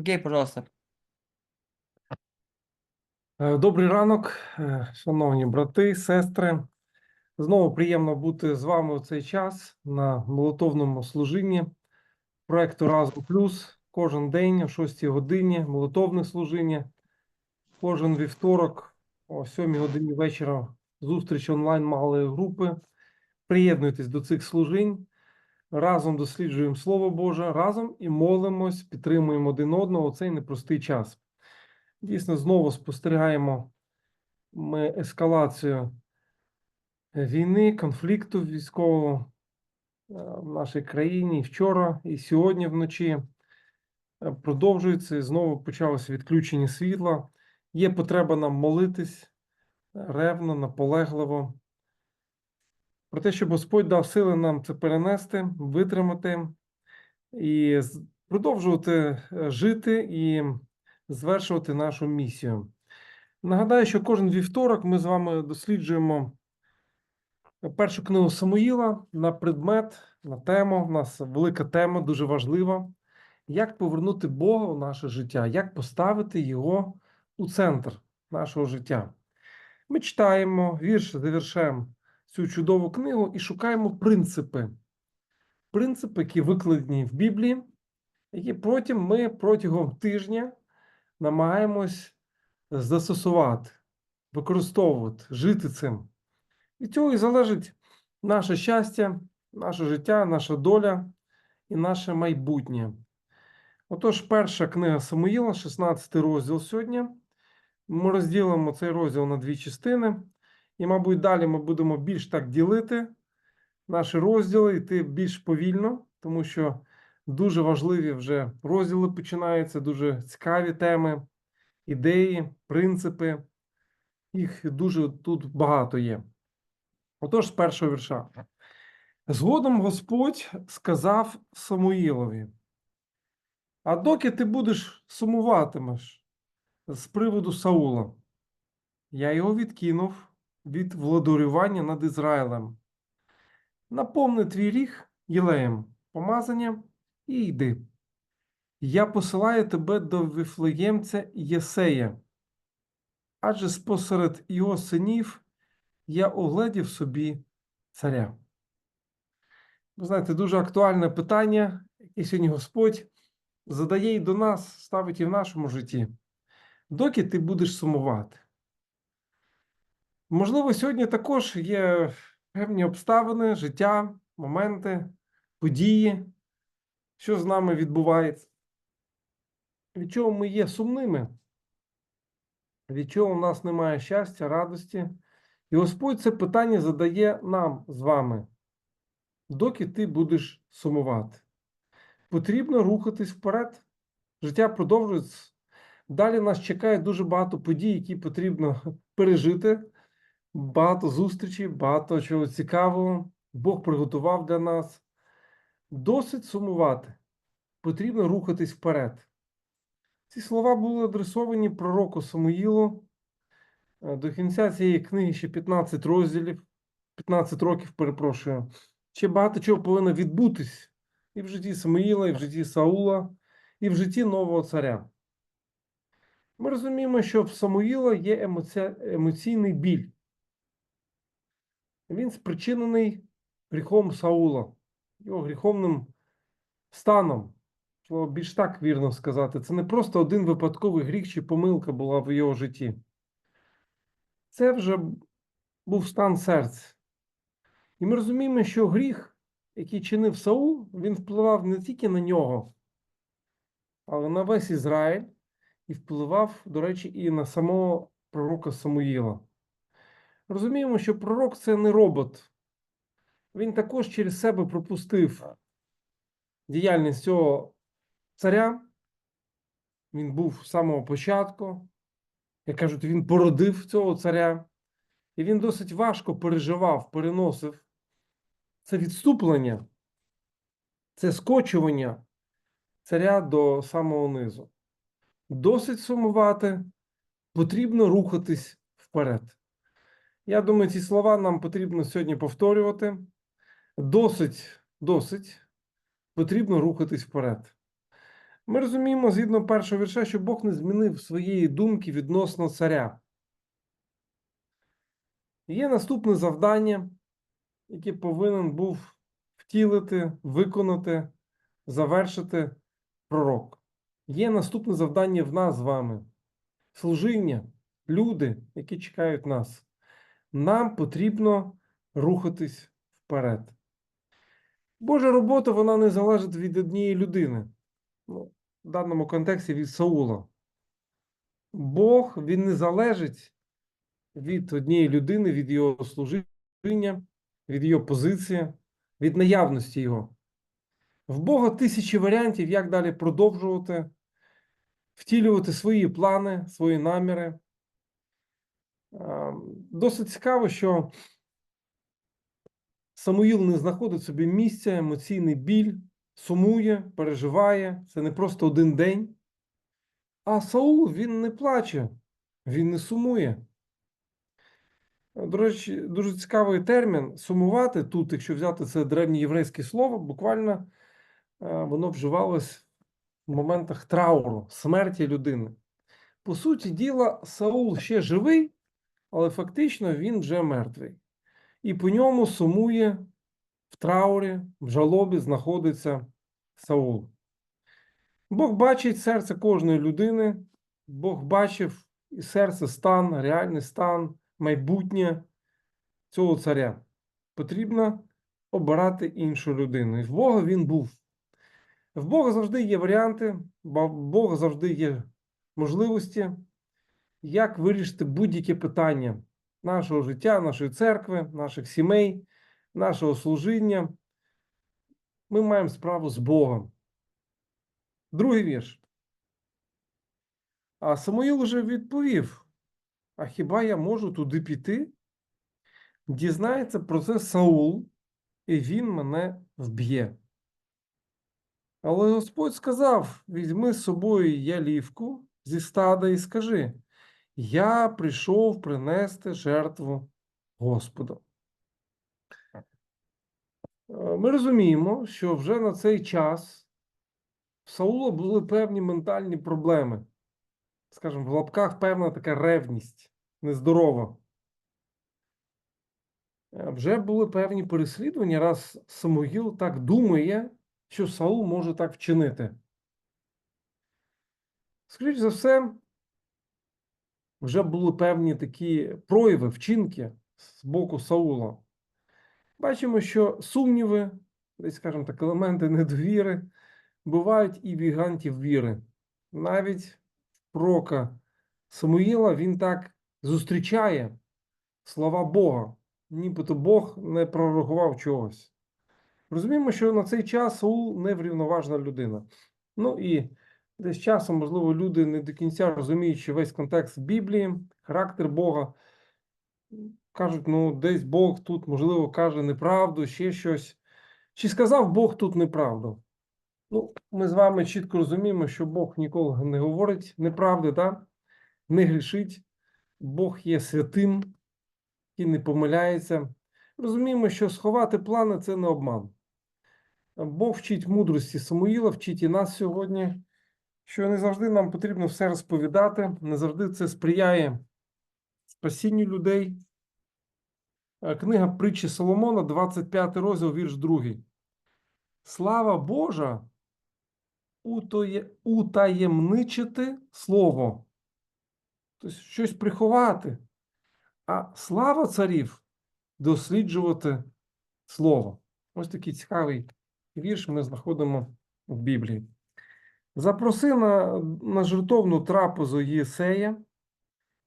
Окей, пожалуйста. Е, Добрий ранок, е, шановні брати, сестри. Знову приємно бути з вами у цей час на молитовному служінні проекту Разом Плюс. Кожен день о 6 годині молитовне служіння. Кожен вівторок о 7 годині вечора зустріч онлайн малої групи. Приєднуйтесь до цих служінь. Разом досліджуємо Слово Боже, разом і молимось, підтримуємо один одного у цей непростий час. Дійсно, знову спостерігаємо ми ескалацію війни, конфлікту військового е, в нашій країні вчора і сьогодні вночі. Е, Продовжується і знову почалося відключення світла. Є потреба нам молитись ревно, наполегливо. Про те, щоб Господь дав сили нам це перенести, витримати і продовжувати е, жити і звершувати нашу місію. Нагадаю, що кожен вівторок ми з вами досліджуємо першу книгу Самуїла на предмет, на тему. У нас велика тема, дуже важлива. Як повернути Бога у наше життя, як поставити його у центр нашого життя. Ми читаємо вірш за віршем цю чудову книгу і шукаємо принципи. Принципи, які викладені в Біблії, які потім ми протягом тижня намагаємось застосувати, використовувати, жити цим. Від цього і залежить наше щастя, наше життя, наша доля і наше майбутнє. Отож, перша книга Самуїла, 16 розділ сьогодні. Ми розділимо цей розділ на дві частини, і, мабуть, далі ми будемо більш так ділити наші розділи, йти більш повільно, тому що дуже важливі вже розділи починаються, дуже цікаві теми, ідеї, принципи. Їх дуже тут багато є. Отож, з першого вірша. Згодом Господь сказав Самуїлові: А доки ти будеш сумуватимеш з приводу Саула, я його відкинув від владарювання над Ізраїлем. Наповни твій ріг єлеєм, помазанням і йди. Я посилаю тебе до Вифлеємця Єсея, адже спосеред його синів я огледів собі царя. Ви знаєте, дуже актуальне питання, яке сьогодні Господь задає і до нас, ставить і в нашому житті. Доки ти будеш сумувати? Можливо, сьогодні також є певні обставини, життя, моменти, події, що з нами відбувається. Від чого ми є сумними, від чого в нас немає щастя, радості. І Господь це питання задає нам з вами. Доки ти будеш сумувати? Потрібно рухатись вперед. Життя продовжується. Далі нас чекає дуже багато подій, які потрібно пережити. Багато зустрічей, багато чого цікавого. Бог приготував для нас. Досить сумувати. Потрібно рухатись вперед. Ці слова були адресовані пророку Самуїлу. Е, До кінця цієї книги ще 15 розділів, 15 років, перепрошую. Ще багато чого повинно відбутись і в житті Самуїла, і в житті Саула, і в житті нового царя. Ми розуміємо, що в Самуїла є емоці... емоційний біль. Він спричинений гріхом Саула, його гріховним станом. Що більш так вірно сказати, це не просто один випадковий гріх чи помилка була в його житті. Це вже був стан серця. І ми розуміємо, що гріх, який чинив Саул, він впливав не тільки на нього, але на весь Ізраїль і впливав, до речі, і на самого пророка Самуїла. Розуміємо, що пророк це не робот. Він також через себе пропустив діяльність цього царя. Він був з самого початку. Як кажуть, він породив цього царя. І він досить важко переживав, переносив це відступлення, це скочування царя до самого низу. Досить сумувати, потрібно рухатись вперед. Я думаю, ці слова нам потрібно сьогодні повторювати. Досить, досить потрібно рухатись вперед. Ми розуміємо згідно першого вірша, що Бог не змінив своєї думки відносно царя. Є наступне завдання, яке повинен був втілити, виконати, завершити пророк. Є наступне завдання в нас з вами служіння, люди, які чекають нас. Нам потрібно рухатись вперед. Божа робота вона не залежить від однієї людини. Ну, в даному контексті від Саула. Бог він не залежить від однієї людини, від його служіння, від його позиції, від наявності його. В Бога тисячі варіантів, як далі продовжувати, втілювати свої плани, свої наміри. А, Досить цікаво, що Самуїл не знаходить собі місця, емоційний біль, сумує, переживає. Це не просто один день. А Саул він не плаче, він не сумує. До речі, дуже цікавий термін сумувати тут, якщо взяти це древнє єврейське слово, буквально е, воно вживалось в моментах трауру, смерті людини. По суті діла, Саул ще живий, але фактично він вже мертвий. І по ньому сумує в траурі, в жалобі знаходиться Саул. Бог бачить серце кожної людини, Бог бачив і серце стан, реальний стан, майбутнє цього царя. Потрібно обирати іншу людину. І в Бога він був. В Бога завжди є варіанти, в Бога завжди є можливості, як вирішити будь-яке питання нашого життя, нашої церкви, наших сімей, нашого служіння. Ми маємо справу з Богом. Другий вірш. А Самуїл вже відповів: А хіба я можу туди піти? Дізнається про це Саул, і він мене вб'є. Але Господь сказав: візьми з собою ялівку зі стада і скажи: Я прийшов принести жертву Господу. Е, Ми розуміємо, що вже на цей час в Саула були певні ментальні проблеми. Скажімо, в лапках певна така ревність нездорова. Е, Вже були певні переслідування, раз Самуїл так думає, що Саул може так вчинити. Скоріше за все, вже були певні такі прояви, вчинки з боку Саула. Бачимо, що сумніви, десь, скажімо так, елементи недовіри бувають і в гігантів віри. Навіть пророка Самуїла він так зустрічає слова Бога, нібито Бог не пророкував чогось. Розуміємо, що на цей час Саул неврівноважна людина. Ну і десь часом, можливо, люди не до кінця розуміючи весь контекст Біблії, характер Бога, кажуть, ну, десь Бог тут, можливо, каже неправду, ще щось. Чи сказав Бог тут неправду? Ну, ми з вами чітко розуміємо, що Бог ніколи не говорить неправди, так? не грішить. Бог є святим і не помиляється. Розуміємо, що сховати плани це не обман. Бог вчить мудрості Самуїла, вчить і нас сьогодні, що не завжди нам потрібно все розповідати, не завжди це сприяє спасінню людей. Е, Книга притчі Соломона, 25 розділ, вірш 2. Слава Божа утаємничити слово. Тобто щось приховати. А слава царів досліджувати слово. Ось такий цікавий вірш ми знаходимо в Біблії. Запроси на, на жертовну трапезу Єсея,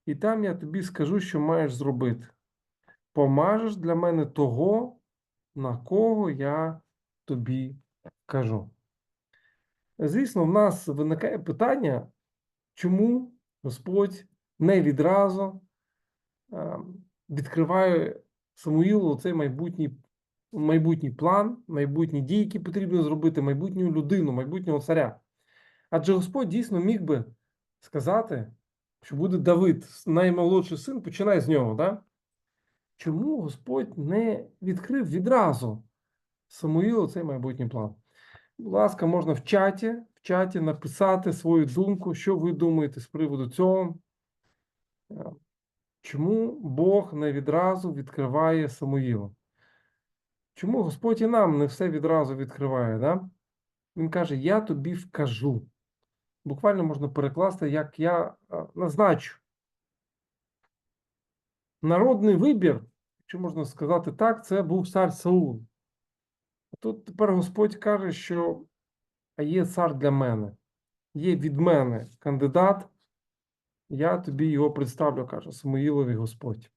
і там я тобі скажу, що маєш зробити. Помажеш для мене того, на кого я тобі кажу. Звісно, в нас виникає питання, чому Господь не відразу е, відкриває Самуїлу цей майбутній, майбутній план, майбутні дії, які потрібно зробити, майбутню людину, майбутнього царя. Адже Господь дійсно міг би сказати, що буде Давид, наймолодший син, починай з нього. Да? Чому Господь не відкрив відразу Самуїлу цей майбутній план? Будь ласка, можна в чаті, в чаті написати свою думку, що ви думаєте з приводу цього. Е, Чому Бог не відразу відкриває Самуїла? Чому Господь і нам не все відразу відкриває? Да? Він каже: Я тобі вкажу. Буквально можна перекласти, як я е, назначу. Народний вибір, якщо можна сказати так, це був цар Саул. Тут тепер Господь каже, що є цар для мене, є від мене кандидат, я тобі його представлю, каже Самуїлові Господь.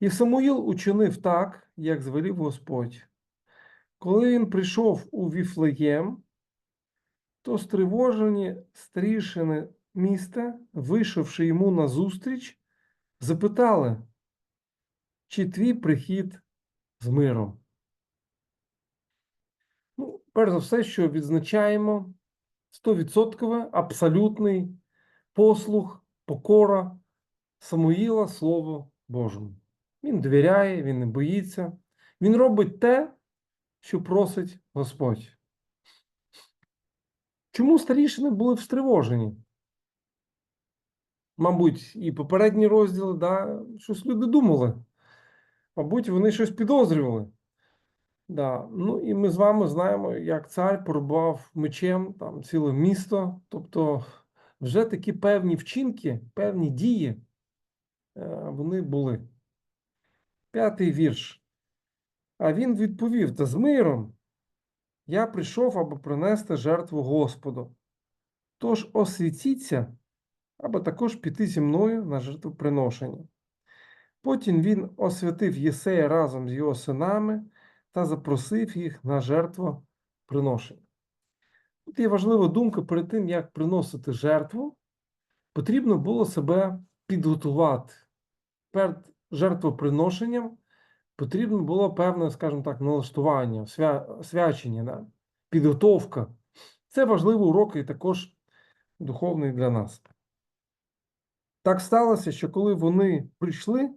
І Самуїл учинив так, як звелів Господь. Коли він прийшов у Віфлеєм, то стривожені стрішини міста, вийшовши йому назустріч, запитали, чи твій прихід з миром. Ну, перш за все, що відзначаємо 100% абсолютний послух, покора Самуїла Слову Божому. Він довіряє, він не боїться, він робить те, що просить Господь. Чому старішини були встривожені? Мабуть, і попередні розділи, да, щось люди думали. Мабуть, вони щось підозрювали. Да. Ну і ми з вами знаємо, як цар порубав мечем там ціле місто. Тобто, вже такі певні вчинки, певні дії е, вони були. П'ятий вірш. А він відповів: Та з миром я прийшов, аби принести жертву Господу. Тож освітіться, аби також піти зі мною на жертвоприношення. Потім він освятив Єсея разом з його синами та запросив їх на жертвоприношення. Тут є важлива думка перед тим, як приносити жертву, потрібно було себе підготувати. Перед жертвоприношенням потрібно було певне, скажімо так, налаштування, свя... свячення, да? підготовка. Це важливий урок і також духовний для нас. Так сталося, що коли вони прийшли,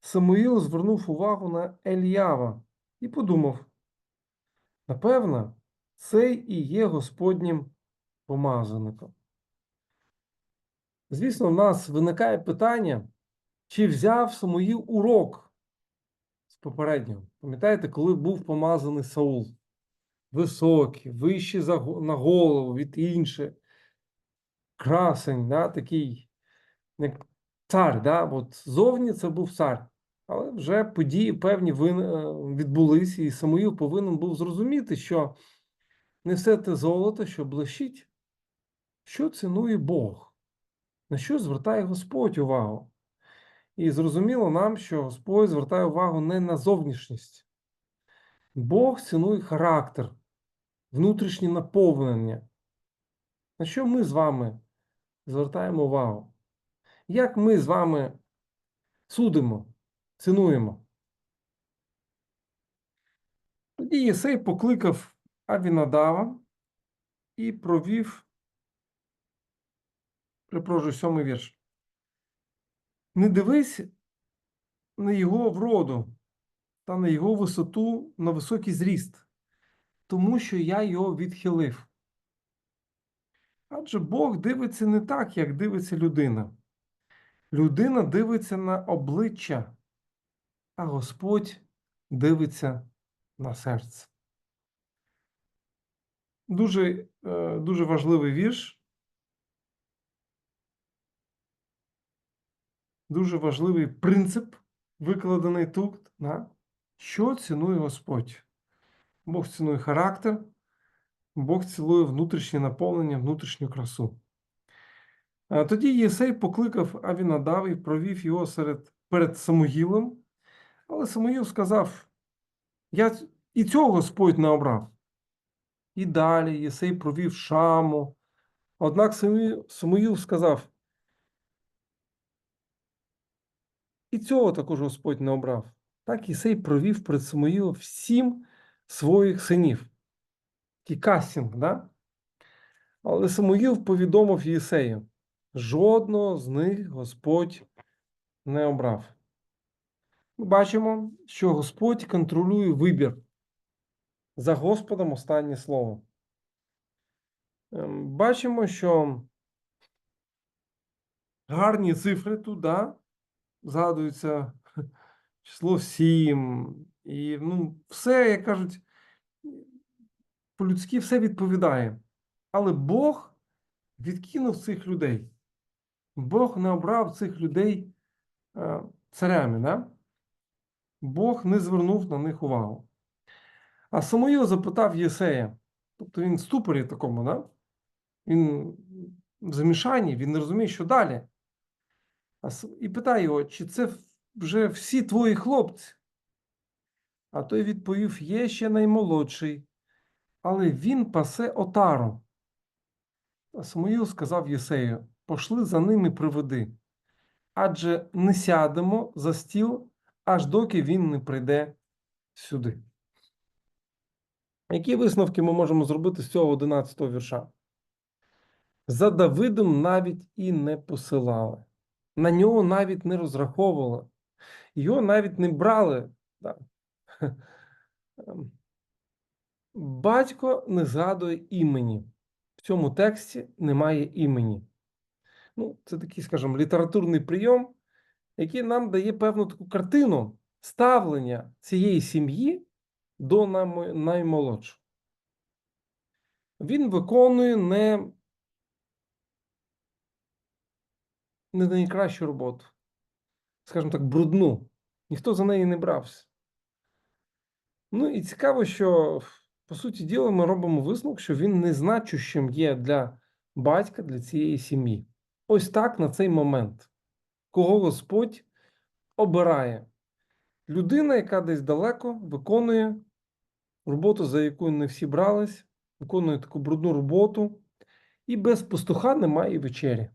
Самуїл звернув увагу на Еліява і подумав: напевно, цей і є Господнім помазаником. Звісно, в нас виникає питання, чи взяв Самуїл урок з попереднього. Пам'ятаєте, коли був помазаний Саул? Високий, вищий за, на голову від інших, красень, да, такий як цар. Да? От зовні це був цар. Але вже події певні відбулись, і Самуїл повинен був зрозуміти, що не все те золото, що блищить, що цінує Бог, на що звертає Господь увагу. І зрозуміло нам, що Господь звертає увагу не на зовнішність. Бог цінує характер, внутрішнє наповнення. На що ми з вами звертаємо увагу? Як ми з вами судимо, цінуємо? Тоді Єсей покликав Авінадава і провів, припрошую, сьомий вірш. Не дивись на його вроду та на його висоту, на високий зріст, тому що я його відхилив. Адже Бог дивиться не так, як дивиться людина. Людина дивиться на обличчя, а Господь дивиться на серце. Дуже, е, Дуже важливий вірш. Дуже важливий принцип, викладений тут, да? що цінує Господь. Бог цінує характер, Бог цілує внутрішнє наповнення, внутрішню красу. Тоді Єсей покликав Авінадав і провів його серед, перед Самуїлом, але Самуїл сказав: Я і цього Господь не обрав. І далі Єсей провів шаму. Однак Самуїл сказав, і цього також Господь не обрав. Так Єсей провів перед Самуїлом всім своїх синів. Такий да? Але Самуїл повідомив Єсею, жодного з них Господь не обрав. Ми бачимо, що Господь контролює вибір. За Господом останнє слово. Ем, Бачимо, що гарні цифри тут, да? Згадується число 7, і ну, все, як кажуть, по-людськи все відповідає. Але Бог відкинув цих людей. Бог не обрав цих людей е, царями, да? Бог не звернув на них увагу. А Самуїл запитав Єсея, тобто він в ступорі такому, да? він в замішанні, він не розуміє, що далі. І питає його, чи це вже всі твої хлопці? А той відповів: є ще наймолодший, але він пасе отару. А Самуїл сказав Єсею: пошли за ним і приведи, адже не сядемо за стіл, аж доки він не прийде сюди. Які висновки ми можемо зробити з цього 11 вірша? За Давидом навіть і не посилали, на нього навіть не розраховували, його навіть не брали. Ем, Батько не згадує імені. В цьому тексті немає імені. Ну, це такий, скажімо, літературний прийом, який нам дає певну таку картину ставлення цієї сім'ї до наймолодшого. Він виконує не, не найкращу роботу, скажімо так, брудну. Ніхто за неї не брався. Ну і цікаво, що по суті діла ми робимо висновок, що він незначущим є для батька, для цієї сім'ї. Ось так на цей момент, кого Господь обирає. Людина, яка десь далеко виконує роботу, за яку не всі брались, виконує таку брудну роботу, і без пастуха немає вечері.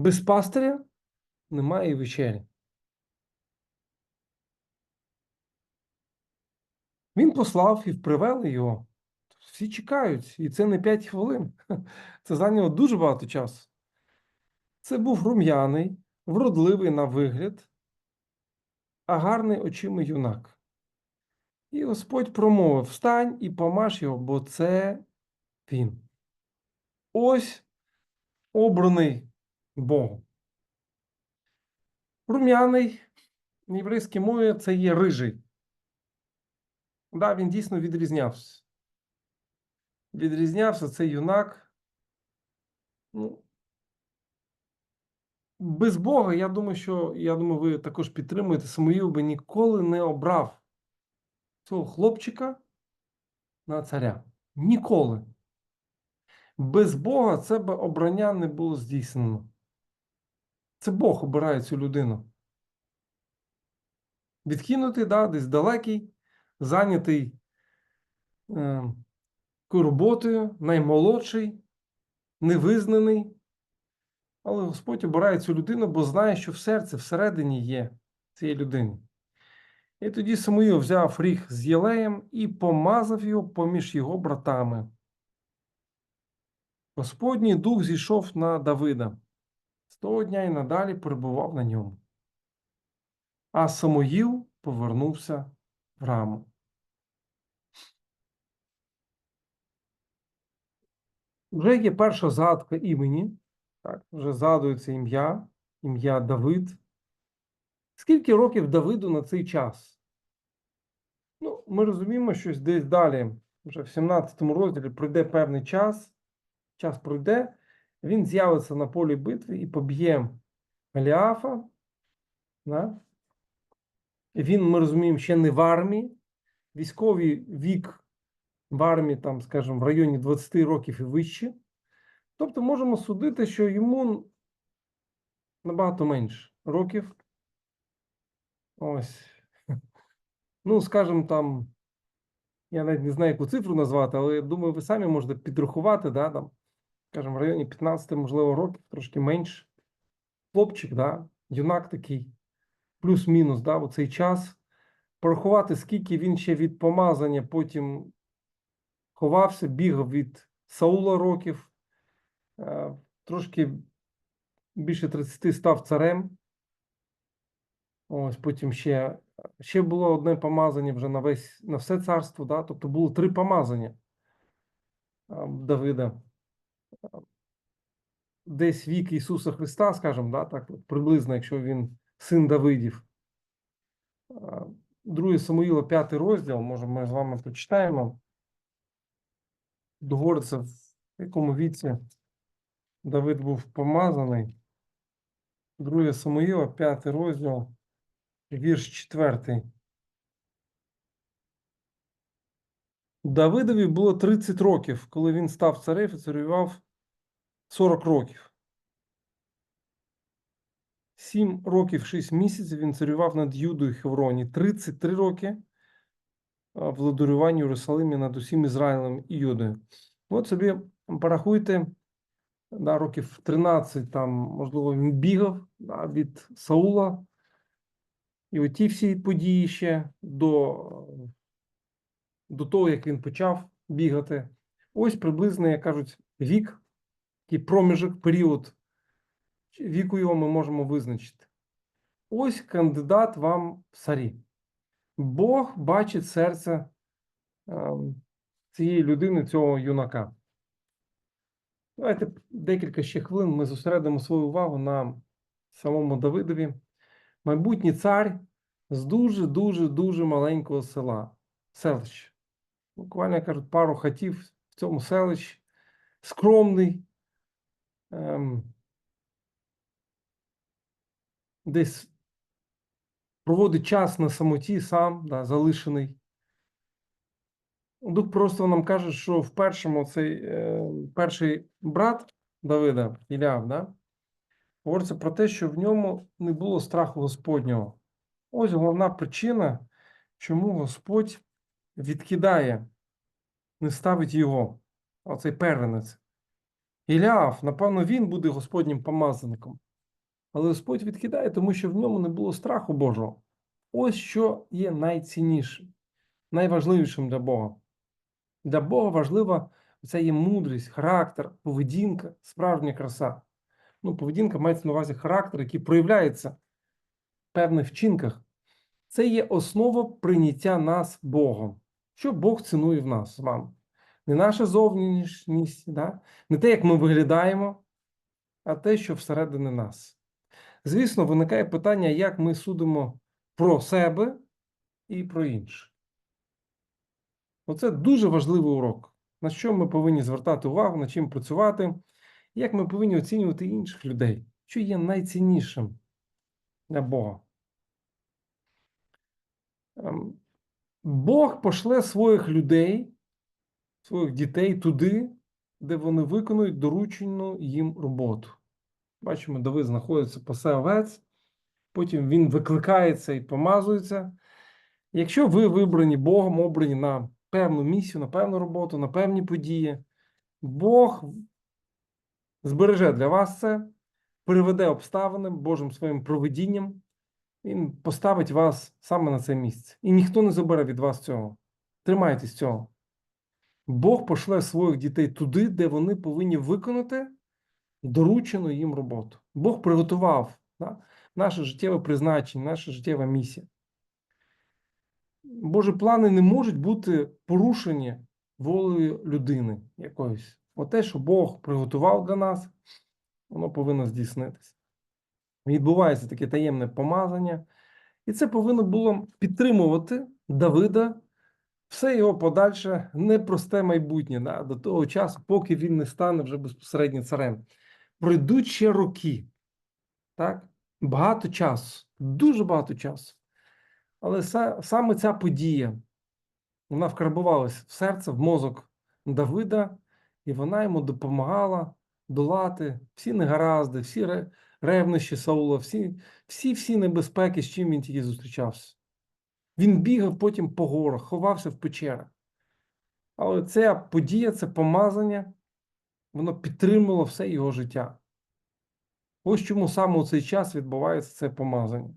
Без пастиря немає вечері. Він послав і привели його. Всі чекають, і це не 5 хвилин. Це зайняло дуже багато часу. Це був рум'яний, вродливий на вигляд, а гарний очима юнак. І Господь промовив: Встань і помаж його, бо це він. Ось обраний Богом. Рум'яний в єврейській мові це є рижий. Да, він дійсно відрізнявся. Відрізнявся цей юнак. Ну, без Бога, я думаю, що я думаю, ви також підтримуєте, Самуїл би ніколи не обрав цього хлопчика на царя. Ніколи. Без Бога це б обрання не було здійснено. Це Бог обирає цю людину. Відкинутий, да, десь далекий, зайнятий е, роботою, наймолодший, невизнаний. Але Господь обирає цю людину, бо знає, що в серці, всередині є цієї людини. І тоді Самуїл взяв ріг з Єлеєм і помазав його поміж його братами. Господній дух зійшов на Давида. З того дня і надалі перебував на ньому. А Самуїл повернувся в раму. Вже є перша згадка імені, так, вже згадується ім'я, ім'я Давид. Скільки років Давиду на цей час? Ну, ми розуміємо, що десь далі, вже в 17 розділі, пройде певний час, час пройде, він з'явиться на полі битви і поб'є Голіафа. Да? Він, ми розуміємо, ще не в армії. Військовий вік в армії, там, скажімо, в районі 20 років і вище. Тобто можемо судити, що йому набагато менше років. Ось. Ну, скажімо, там, я навіть не знаю, яку цифру назвати, але я думаю, ви самі можете підрахувати, да, там, скажімо, в районі 15, можливо, років, трошки менше. Хлопчик, да, юнак такий, плюс-мінус, да, в цей час. Порахувати, скільки він ще від помазання потім ховався, бігав від Саула років, е, трошки більше 30 став царем. Ось потім ще, ще було одне помазання вже на весь на все царство, да? тобто було три помазання. Давида. Десь вік Ісуса Христа, скажімо, да, так, приблизно, якщо він син Давидів. Друге Самуїла, п'ятий розділ, може, ми з вами прочитаємо. Договориться, в якому віці Давид був помазаний. Друге Самуїла, п'ятий розділ, вірш четвертий. Давидові було 30 років, коли він став царем і царював 40 років. Сім років, 6 місяців він царював над Юдою Хевроні. 33 роки владарювання Єрусалимі над усім Ізраїлем і Юдою. От собі порахуйте, да, років 13 там, можливо, він бігав да, від Саула. І оті всі події ще до, до того, як він почав бігати. Ось приблизно, як кажуть, вік, такий проміжок, період віку його ми можемо визначити. Ось кандидат вам в царі. Бог бачить серце ем, цієї людини, цього юнака. Давайте декілька ще хвилин ми зосередимо свою увагу на самому Давидові. Майбутній цар з дуже-дуже дуже маленького села, селища. Буквально кажуть, пару хатів в цьому селищі, скромний, ем, десь проводить час на самоті сам, да, залишений. Дух просто нам каже, що в першому цей е, перший брат Давида, Ілляв, да, говориться про те, що в ньому не було страху Господнього. Ось головна причина, чому Господь відкидає, не ставить його, оцей первенець. Ілляв, напевно, він буде Господнім помазаником. Але Господь відкидає, тому що в ньому не було страху Божого. Ось що є найціннішим, найважливішим для Бога. Для Бога важлива це є мудрість, характер, поведінка, справжня краса. Ну, поведінка мається на увазі характер, який проявляється в певних вчинках. Це є основа прийняття нас Богом. Що Бог цінує в нас з вами? Не наша зовнішність, да? не те, як ми виглядаємо, а те, що всередині нас. Звісно, виникає питання, як ми судимо про себе і про інших. Оце дуже важливий урок, на що ми повинні звертати увагу, над чим працювати, як ми повинні оцінювати інших людей, що є найціннішим для Бога. Ем, Бог пошле своїх людей, своїх дітей туди, де вони виконують доручену їм роботу. Бачимо, Давид знаходиться пасе овець, потім він викликається і помазується. Якщо ви вибрані Богом, обрані на певну місію, на певну роботу, на певні події, Бог збереже для вас це, приведе обставини Божим своїм проведінням, Він поставить вас саме на це місце. І ніхто не забере від вас цього. Тримайтесь цього. Бог пошле своїх дітей туди, де вони повинні виконати доручену їм роботу. Бог приготував да, наше життєве призначення, наша життєва місія. Божі плани не можуть бути порушені волею людини якоїсь. Оте, що Бог приготував для нас, воно повинно здійснитися. Відбувається таке таємне помазання, і це повинно було підтримувати Давида все його подальше непросте майбутнє да, до того часу, поки він не стане вже безпосередньо царем. Пройдуть ще роки, так? багато часу, дуже багато часу. Але са- саме ця подія, вона вкарбувалась в серце, в мозок Давида, і вона йому допомагала долати всі негаразди, всі ревнощі Саула, всі, всі, небезпеки, з чим він тільки зустрічався. Він бігав потім по горах, ховався в печерах. Але ця подія, це помазання, воно підтримувало все його життя. Ось чому саме у цей час відбувається це помазання.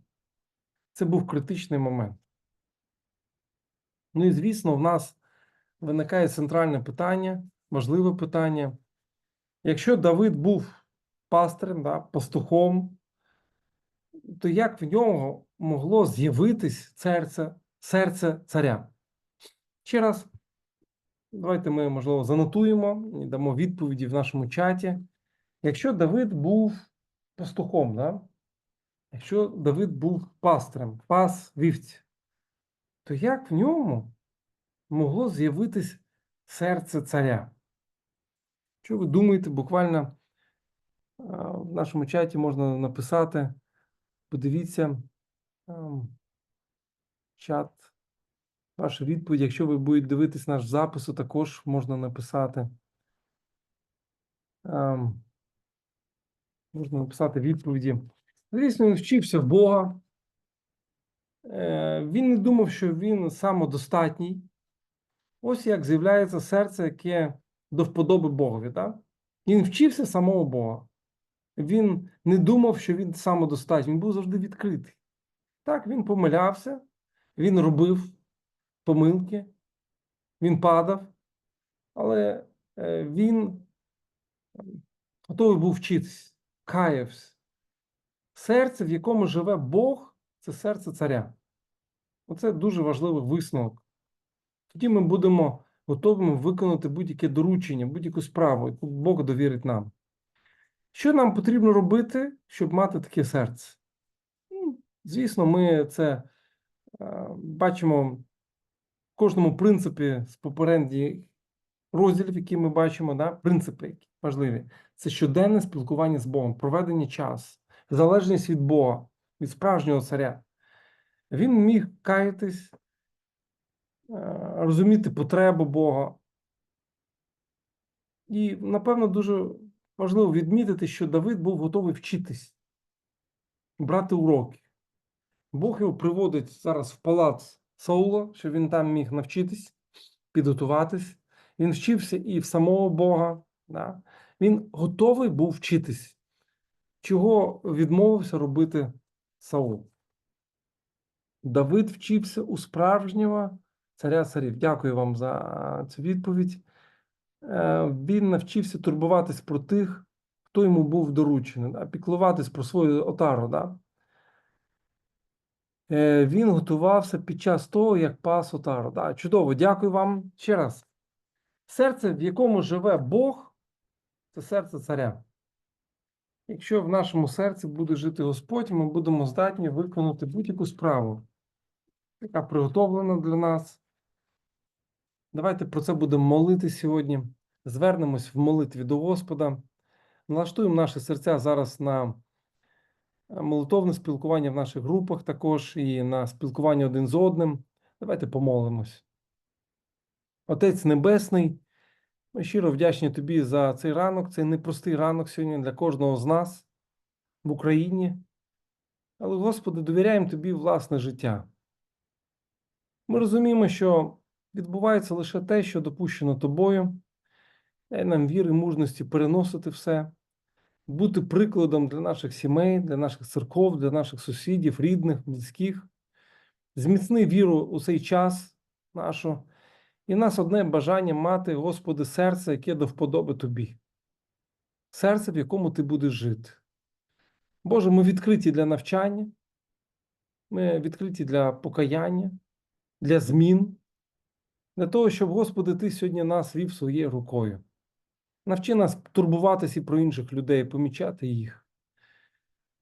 Це був критичний момент. Ну і звісно, в нас виникає центральне питання, важливе питання. Якщо Давид був пастирем, да, пастухом, то як в нього могло з'явитись серце, серце царя? Ще раз Давайте ми, можливо, занотуємо і дамо відповіді в нашому чаті. Якщо Давид був пастухом, да? якщо Давид був пастрем, пас вівці, то як в ньому могло з'явитись серце царя? Що ви думаєте, буквально в нашому чаті можна написати, подивіться чат, вашу відповідь. Якщо ви будете дивитись наш запис, також можна написати. Можна написати відповіді. Звісно, він вчився в Бога. Е, Він не думав, що він самодостатній. Ось як з'являється серце, яке до вподоби Богові. Так? Він вчився самого Бога. Він не думав, що він самодостатній, він був завжди відкритий. Так, він помилявся, він робив помилки, він падав, але е, він готовий був вчитись, каявся. Серце, в якому живе Бог, це серце царя. Оце дуже важливий висновок. Тоді ми будемо готовими виконати будь-яке доручення, будь-яку справу, яку Бог довірить нам. Що нам потрібно робити, щоб мати таке серце? Ну, Звісно, ми це е, бачимо в кожному принципі з попередніх розділів, які ми бачимо, да? принципи які важливі. Це щоденне спілкування з Богом, проведення часу, залежність від Бога, від справжнього царя. Він міг каятись, е, розуміти потребу Бога. І, напевно, дуже важливо відмітити, що Давид був готовий вчитись, брати уроки. Бог його приводить зараз в палац Саула, щоб він там міг навчитись, підготуватись. Він вчився і в самого Бога. Да? Він готовий був вчитись, чого відмовився робити Саул. Давид вчився у справжнього царя царів. Дякую вам за цю відповідь. Е, Він навчився турбуватись про тих, хто йому був доручений, да? піклуватись про свою отару. Да? Е, Він готувався під час того, як пас отару. Да? Чудово, дякую вам ще раз. Серце, в якому живе Бог, це серце царя. Якщо в нашому серці буде жити Господь, ми будемо здатні виконати будь-яку справу, яка приготовлена для нас. Давайте про це будемо молити сьогодні. Звернемось в молитві до Господа. Налаштуємо наші серця зараз на молитовне спілкування в наших групах також і на спілкування один з одним. Давайте помолимось. Отець Небесний, ми щиро вдячні Тобі за цей ранок. Цей непростий ранок сьогодні для кожного з нас в Україні. Але, Господи, довіряємо Тобі власне життя. Ми розуміємо, що відбувається лише те, що допущено тобою. Дай нам віри, мужності переносити все, бути прикладом для наших сімей, для наших церков, для наших сусідів, рідних, близьких. Зміцни віру у цей час нашу. І в нас одне бажання мати, Господи, серце, яке до вподоби Тобі. Серце, в якому ти будеш жити. Боже, ми відкриті для навчання, ми відкриті для покаяння, для змін, для того, щоб, Господи, Ти сьогодні нас вів своєю рукою. Навчи нас турбуватися про інших людей, помічати їх.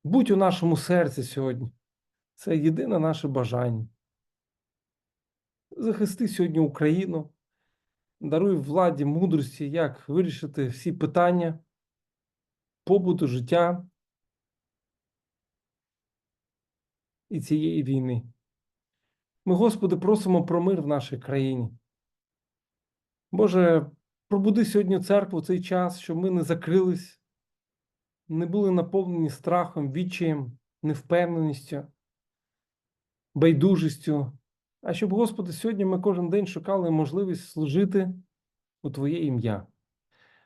Будь у нашому серці сьогодні. Це єдине наше бажання. Захисти сьогодні Україну, даруй владі мудрості, як вирішити всі питання побуту, життя і цієї війни. Ми, Господи, просимо про мир в нашій країні. Боже, пробуди сьогодні церкву в цей час, щоб ми не закрились, не були наповнені страхом, відчаєм, невпевненістю, байдужістю. А щоб, Господи, сьогодні ми кожен день шукали можливість служити у Твоє ім'я.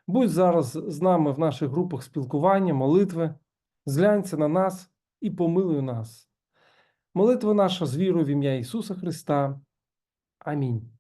Будь зараз з нами в наших групах спілкування, молитви, зглянься на нас і помилуй нас. Молитва наша з вірою в ім'я Ісуса Христа. Амінь.